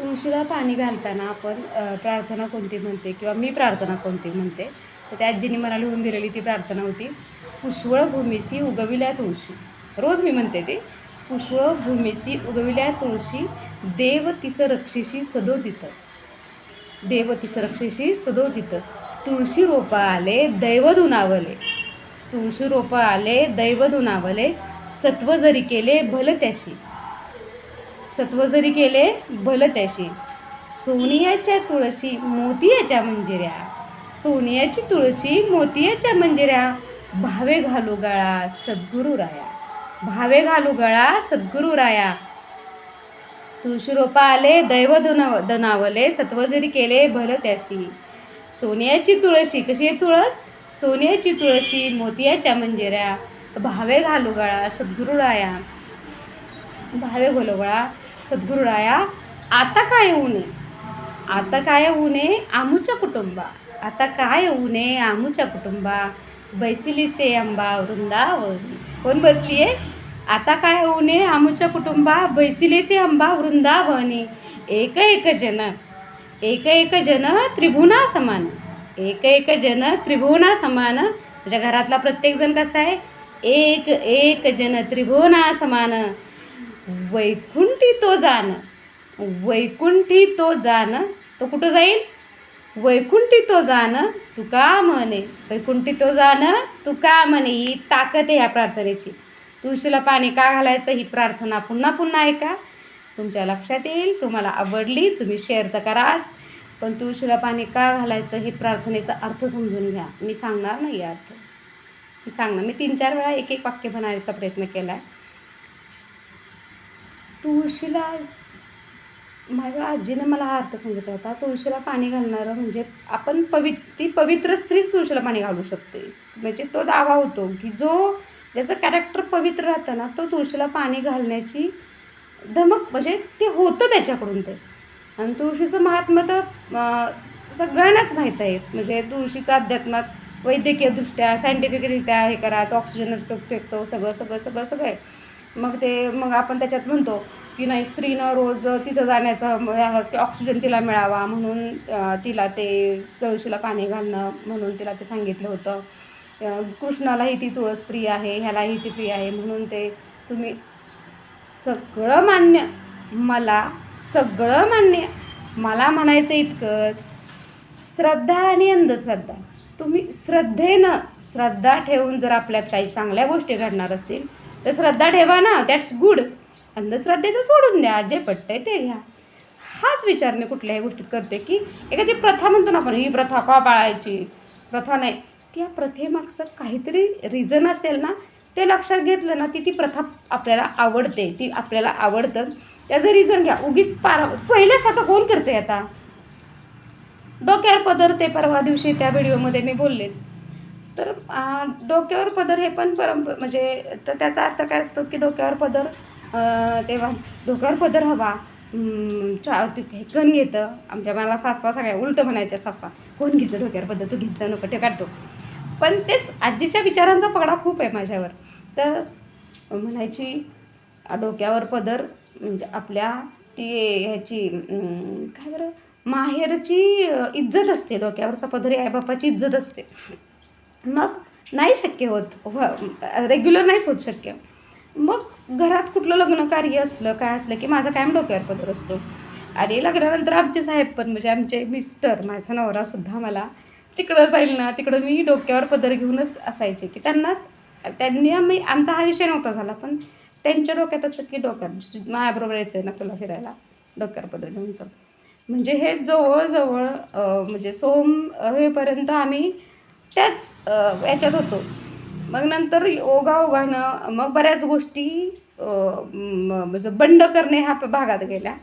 तुळशीला पाणी घालताना आपण प्रार्थना कोणती म्हणते किंवा मी प्रार्थना कोणती म्हणते तर त्या आजीने मला लिहून दिलेली ती प्रार्थना होती पुष्वळ भूमीसी उगविल्या तुळशी. रोज मी म्हणते ते पुष्वळ भूमीसी उगविल्या तुळशी देव तिचं रक्षिशी सदोदित. देव तिचं रक्षिशी सदोदित. तुळशी रोपं आले दैव दुनावले तुळशी रोपं आले दैव दुनावले सत्व जरी केले भल त्याशी. सत्व जरी केले भल त्याशी. सोनियाच्या तुळशी मोतियाच्या मंजिऱ्या. सोनियाची तुळशी मोतियाच्या मंजिऱ्या. भावे घालू गळा सद्गुरू राया. भावे घालू गळा सद्गुरू राया. तुळशी रोपा आले दैव दुनाव दनावले सत्व जरी केले भल त्यासी सोन्याची तुळशी कशी आहे तुळस? सोन्याची तुळशी मोतियाच्या मंजिऱ्या. भावे घालू गळा सद्गुरू राया. भावे घोलगळा सद्गुरुराया आता काय होऊ नये? आता काय होऊ नये? आमूच्या कुटुंबा. आता काय होऊ नये? आमूच्या कुटुंबा. बैसिली से अंबा वृंदावनी. कोण बसली आहे आता काय होऊ नये? आमूच्या कुटुंबा बैसिली से अंबा वृंदावनी. एक एक जन एक एक जन त्रिभुवना समान. एक एक जन त्रिभुवना समान. म्हणजे घरातला प्रत्येक जण कसा आहे? एक एक जन त्रिभुवना समान. वैकुंठी तो जाण. वैकुंठी तो जाण. तो कुठं जाईल? वैकुंठी तो जाण. तू का म्हणे. वैकुंठी तो जाण तू का म्हणे. ही ताकद आहे ह्या प्रार्थनेची. तुळशीला पाणी का घालायचं? ही प्रार्थना पुन्हा पुन्हा ऐका. तुमच्या लक्षात येईल तुम्हाला आवडली तुम्ही शेअर तर कराच. पण तुळशीला पाणी का घालायचं? हे प्रार्थनेचा अर्थ समजून घ्या. मी सांगणार नाही या अर्थ मी सांगणार. मी तीन चार वेळा एक एक वाक्य बनायचा प्रयत्न केला आहे तुळशीला माझ्या आजीने मला हा अर्थ सांगितला होता तुळशीला पाणी घालणारं म्हणजे आपण पवित ती पवित्र स्त्रीच तुळशीला पाणी घालू शकते. म्हणजे तो दावा होतो की जो ज्याचं कॅरेक्टर पवित्र राहतं ना तो तुळशीला पाणी घालण्याची धमक म्हणजे ते होतं त्याच्याकडून ते. आणि तुळशीचं महात्म्य तर सगळ्यांनाच माहीत आहे. म्हणजे तुळशीचं अध्यात्मात वैद्यकीयदृष्ट्या सायंटिफिकरित्या हे करा तो ऑक्सिजनच फेकतो सगळं सगळं सगळं सगळं आहे. मग ते मग आपण त्याच्यात म्हणतो की नाही स्त्रीनं रोज तिथं जाण्याचं की ऑक्सिजन तिला मिळावा म्हणून तिला ते तुळशीला पाणी घालणं म्हणून तिला ते सांगितलं होतं. कृष्णालाही ती तुळस प्रिय आहे ह्यालाही ती प्रिय आहे म्हणून ते तुम्ही सगळं मान्य मला सगळं मान्य मला म्हणायचं इतकंच. श्रद्धा आणि अंधश्रद्धा. तुम्ही श्रद्धेनं श्रद्धा ठेवून जर आपल्यात काही चांगल्या गोष्टी घडणार असतील तर श्रद्धा ठेवा ना दॅट्स गुड अंधश्रद्धेचं सोडून द्या जे पटतंय ते घ्या. हाच विचार मी कुठल्याही गोष्टीत करते की एखादी प्रथा म्हणतो ना आपण ही प्रथा का पाळायची? प्रथा नाही. त्या प्रथेमागचं काहीतरी रिझन असेल ना ते लक्षात घेतलं ना ती ती प्रथा आपल्याला आवडते ती आपल्याला आवडतं. त्याचं रिझन घ्या. उगीच पार आता कोण करते आता? डोक्यावर पदर ते परवा दिवशी त्या व्हिडिओमध्ये मी बोललेच. तर डोक्यावर पदर हे पण परंप म्हणजे तर त्याचा अर्थ काय असतो की डोक्यावर पदर तेव्हा डोक्यावर पदर हवा. चा ते हे कोण घेतं. आमच्या मला सासवा सगळ्या उलटं म्हणायच्या सासवा. कोण घेतं डोक्यावर पदर? तू घेत जा नको ते काढतो. पण तेच आजीच्या विचारांचा पगडा खूप आहे माझ्यावर. तर म्हणायची डोक्यावर पदर म्हणजे आपल्या ती ह्याची काय बरं? माहेरची इज्जत असते डोक्यावरचा पदर. आईबापाची इज्जत असते. मग नाही शक्य होत. हो, रेग्युलर नाहीच होत शक्य. मग घरात कुठलं लग्न कार्य असलं काय असलं की माझा कायम डोक्यावर पदर असतो. आणि लग्नानंतर आमचे साहेब पण म्हणजे आमचे मिस्टर माझा नवरासुद्धा मला तिकडं जाईल ना तिकडं मी डोक्यावर पदर घेऊनच असायचे की त्यांना त्यांनी आम्ही आमचा हा विषय नव्हता झाला पण त्यांच्या डोक्यात असं की डोक्यात माझ्याबरोबर यायचं आहे ना तुला फिरायला डोक्यावर पदर घेऊन जाऊ म्हणजे हे जवळजवळ म्हणजे सोम हेपर्यंत आम्ही त्याच याच्यात होतो. मग नंतर ओघा ओघानं मग बऱ्याच गोष्टी म्हणजे बंड करणे ह्या भागात गेल्या.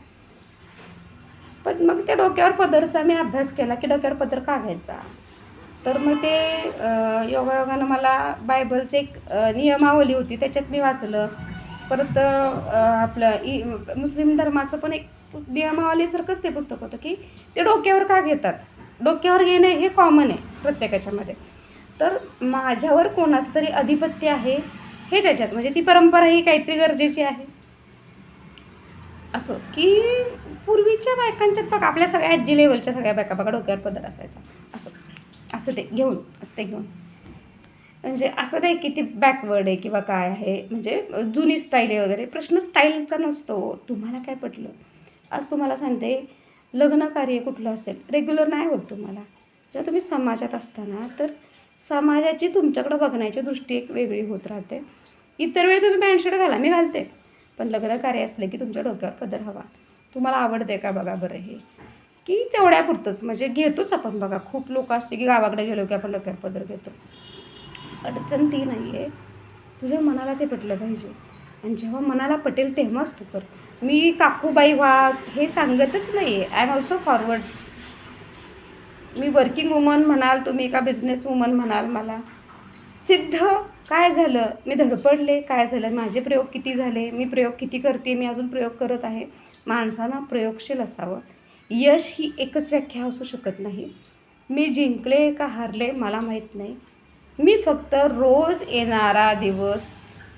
पण मग त्या डोक्यावर पदरचा मी अभ्यास केला की डोक्यावर पदर का घ्यायचा? तर मग ते योगायोगानं मला बायबलचं एक नियमावली होती त्याच्यात मी वाचलं. परत आपलं इ मुस्लिम धर्माचं पण एक नियमावलीसारखंच ते पुस्तक होतं की ते डोक्यावर का घेतात? डोक्यावर घेणे हे कॉमन आहे प्रत्येकाच्यामध्ये. तर माझ्यावर कोणाचं तरी अधिपत्य आहे हे त्याच्यात. म्हणजे ती परंपरा ही काहीतरी गरजेची आहे. असं. की पूर्वीच्या बायकांच्यात बघ आपल्या सगळ्या आजी लेवलच्या सगळ्या बायका बघा डोक्यावर पदर असायचा. असं. असं ते घेऊन असं ते घेऊन. म्हणजे असं नाही की ती बॅकवर्ड आहे किंवा काय आहे. म्हणजे जुनी स्टाईल आहे वगैरे. प्रश्न स्टाईलचा नसतो. तुम्हाला काय पटलं? आज तुम्हाला सांगते लग्न कार्य कुठलं असेल? रेग्युलर नाही होत तुम्हाला. जेव्हा तुम्ही समाजात असताना तर समाजाची तुमच्याकडं बघण्याची दृष्टी एक वेगळी होत राहते. इतर वेळी तुम्ही पॅन्ट शर्ट घाला मी घालते. पण लग्न कार्य असले की तुमच्या डोक्यावर पदर हवा. तुम्हाला आवडते का बघा बरं हे? की तेवढ्यापुरतंच. म्हणजे घेतोच आपण बघा. खूप लोक असते की गावाकडे गेलो की आपण डोक्यावर पदर घेतो. अडचण ती नाही आहे तुझ्या मनाला ते पटलं पाहिजे. आणि जेव्हा मनाला पटेल तेव्हाच तू कर. मी काकूबाई व्हा हे सांगतच नाही आहे आय एम ऑल्सो फॉरवर्ड मी वर्किंग वुमन म्हणाल तुम्ही एका बिझनेस वुमन म्हणाल मला. सिद्ध काय झालं? मी धडपडले. काय झालं? माझे प्रयोग किती झाले? मी प्रयोग किती करते? मी अजून प्रयोग करत आहे. माणसानं प्रयोगशील असावं. यश ही एकच व्याख्या असू शकत नाही. मी जिंकले का हारले मला माहीत नाही. मी फक्त रोज येणारा दिवस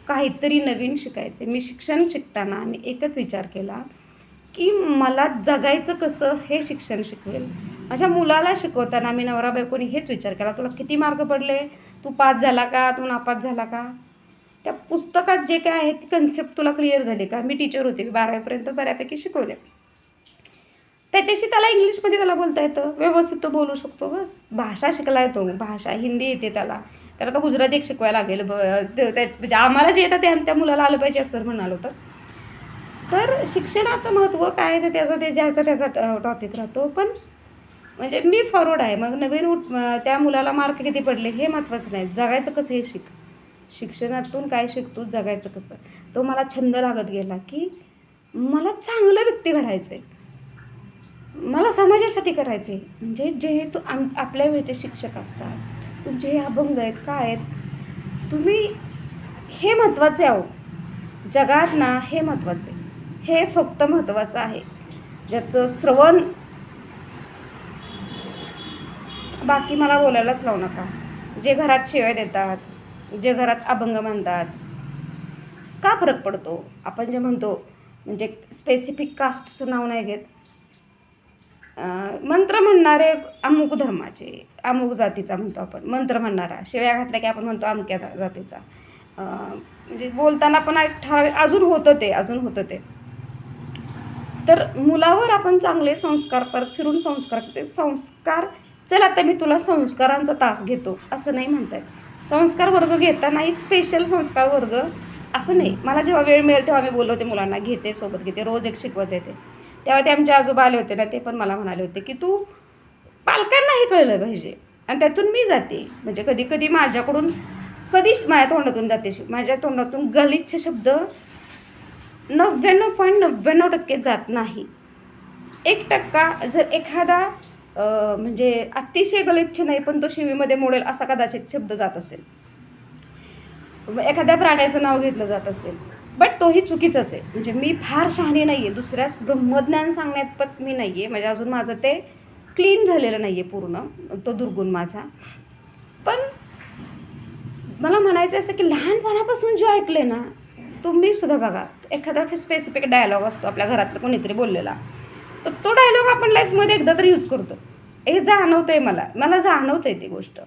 काहीतरी नवीन शिकायचे. मी शिक्षण शिकताना आणि एकच विचार केला की मला जगायचं कसं हे शिक्षण शिकवेल. माझ्या मुलाला शिकवताना मी नवरा बायकोनी हेच विचार केला तुला किती मार्क पडले? तू पास झाला का? तू नापास झाला का? त्या पुस्तकात जे काय आहे ती कन्सेप्ट तुला क्लिअर झाली का? मी टीचर होते मी बारावीपर्यंत बऱ्यापैकी शिकवले. त्याच्याशी त्याला इंग्लिशमध्ये त्याला बोलता येतं. व्यवस्थित तो बोलू शकतो बस. भाषा शिकला येतो भाषा हिंदी येते त्याला. तर आता गुजराती एक शिकवायला लागेल. ब ते- म्हणजे आम्हाला जे येतं ते त्या मुलाला आलं पाहिजे असं म्हणाल होतं. तर शिक्षणाचं महत्त्व काय तर ते त्याचा ते ज्याचा त्याचा टॉपिक राहतो. पण म्हणजे मी फॉरवर्ड आहे. मग नवीन उठ त्या मुलाला मार्क किती पडले हे महत्त्वाचं नाही. जगायचं कसं हे शिक. शिक्षणातून काय शिकतो जगायचं कसं? तो मला छंद लागत गेला की मला चांगलं व्यक्ती घडायचं आहे मला समाजासाठी करायचं आहे म्हणजे जे तू आम आपल्या वेळेचे शिक्षक असतात. तुमचे हे अभंग आहेत काय आहेत? तुम्ही हे महत्त्वाचे आहो. जगात ना हे महत्त्वाचं. आहे हे फक्त महत्त्वाचं आहे. ज्याचं श्रवण बाकी मला बोलायलाच लावू नका. जे घरात शिवाय देतात जे घरात अभंग म्हणतात का फरक पडतो? आपण जे म्हणतो म्हणजे स्पेसिफिक कास्टचं नाव नाही घेत. मंत्र म्हणणारे अमुक धर्माचे अमुक जातीचा म्हणतो आपण. मंत्र म्हणणारा शिव्या घातल्या की आपण म्हणतो अमक्या जातीचा. म्हणजे बोलताना पण ठराविक अजून होतं ते अजून होतं ते. तर मुलावर आपण चांगले संस्कार परत फिरून संस्कार ते संस्कार चल आता मी तुला संस्कारांचा तास घेतो असं नाही म्हणतात संस्कार वर्ग घेतानाही स्पेशल संस्कार वर्ग असं नाही. मला जेव्हा वेळ मिळेल तेव्हा मी बोलवते मुलांना घेते सोबत घेते रोज एक शिकवत येते. तेव्हा ते आमचे आजोबा आले होते ना ते पण मला म्हणाले होते की तू पालकांनाही कळलं पाहिजे. आणि त्यातून मी जाते. म्हणजे कधी कधी माझ्याकडून कधीच माझ्या तोंडातून जाते. माझ्या तोंडातून गलिच्छ शब्द नव्याण्णव पॉईंट नव्याण्णव टक्के जात नाही. एक टक्का जर एखादा म्हणजे अतिशय गलिच्छ नाही पण तो शिवीमध्ये मोडेल असा कदाचित शब्द जात असेल. एखाद्या प्राण्याचं नाव घेतलं जात असेल. बट तोही चुकीचंच आहे. म्हणजे मी फार शहाणी नाही आहे दुसऱ्याच ब्रह्मज्ञान सांगण्यात पण मी नाही आहे म्हणजे अजून माझं ते क्लीन झालेलं नाही आहे पूर्ण. तो दुर्गुण माझा. पण मला म्हणायचं असं की लहानपणापासून जे ऐकले ना तुम्ही सुद्धा बघा. एखादा स्पेसिफिक डायलॉग असतो आपल्या घरातलं कोणीतरी बोललेला. तर तो डायलॉग आपण लाईफमध्ये एकदा तरी यूज करतो. हे जाणवतं आहे मला. मला जाणवतं आहे ती गोष्ट.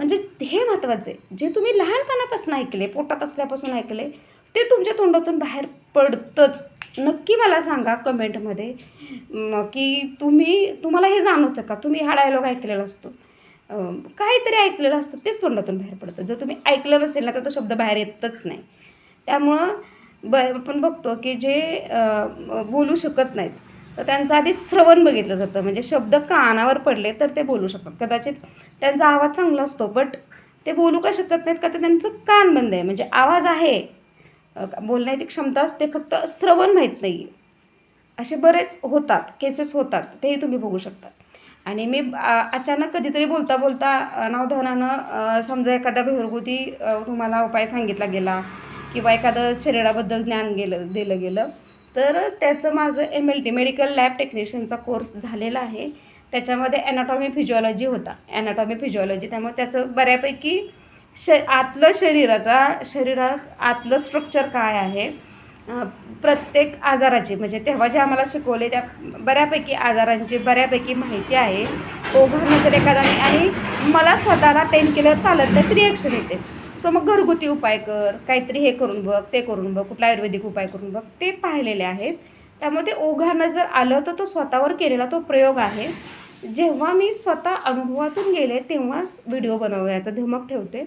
म्हणजे हे महत्त्वाचं आहे. जे तुम्ही लहानपणापासून ऐकले पोटात असल्यापासून ऐकले ते तुमच्या तोंडातून बाहेर पडतंच. नक्की मला सांगा कमेंटमध्ये की तुम्ही तुम्हाला हे जाणवतं का? तुम्ही हा डायलॉग ऐकलेला असतो. काहीतरी ऐकलेलं असतं तेच तोंडातून बाहेर पडतं. जर तुम्ही ऐकलं नसेल ना तर तो शब्द बाहेर येतच नाही. त्यामुळं ब आपण बघतो की जे बोलू शकत नाहीत तर त्यांचं आधी श्रवण बघितलं जातं. म्हणजे शब्द कानावर पडले तर ते बोलू शकतात. कदाचित त्यांचा आवाज चांगला असतो बट ते बोलू का शकत नाहीत का तर त्यांचं कान बंद आहे. म्हणजे आवाज आहे. बोलण्याची क्षमता असते फक्त श्रवण माहीत नाही असे बरेच होतात केसेस होतात. तेही तुम्ही बघू शकता. आणि मी अचानक कधीतरी बोलता बोलता नावधनानं समजा एखादा घरगुती तुम्हाला उपाय सांगितला गेला किंवा एखादं शरीराबद्दल ज्ञान गेलं दिलं गेलं तर त्याचं माझं M L T medical lab टेक्निशियनचा course झालेला आहे. त्याच्यामध्ये ॲनाटॉमी फिजिओलॉजी होता. ॲनाटॉमी फिजिओलॉजी त्यामुळे त्याचं बऱ्यापैकी श आतलं शरीराचा शरीरात आतलं स्ट्रक्चर काय आहे प्रत्येक आजाराची म्हणजे तेव्हा जे आम्हाला शिकवले त्या बऱ्यापैकी आजारांची बऱ्यापैकी माहिती आहे. ओघानं जर एखाद्याने आणि मला स्वतःला पेन किलर चालत नाही रिॲक्शन येते. सो मग घरगुती उपाय कर काहीतरी हे करून बघ ते करून बघ कुठला आयुर्वेदिक उपाय करून बघ ते पाहिलेले आहेत. त्यामुळे ते ओघानं जर आलं तर तो स्वतःवर केलेला तो प्रयोग आहे. जेव्हा मी स्वतः अनुभवातून गेले तेव्हाच व्हिडिओ बनवण्याचा धमक ठेवते.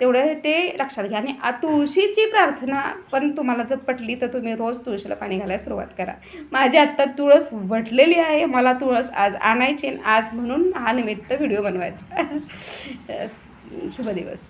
तेवढं ते लक्षात घ्या. आणि तुळशीची प्रार्थना पण तुम्हाला जर पटली तर तुम्ही रोज तुळशीला पाणी घालायला सुरुवात करा. माझी आत्ता तुळस वटलेली आहे. मला तुळस आज आणायची आणि आज म्हणून हा निमित्त व्हिडिओ बनवायचा. शुभ दिवस.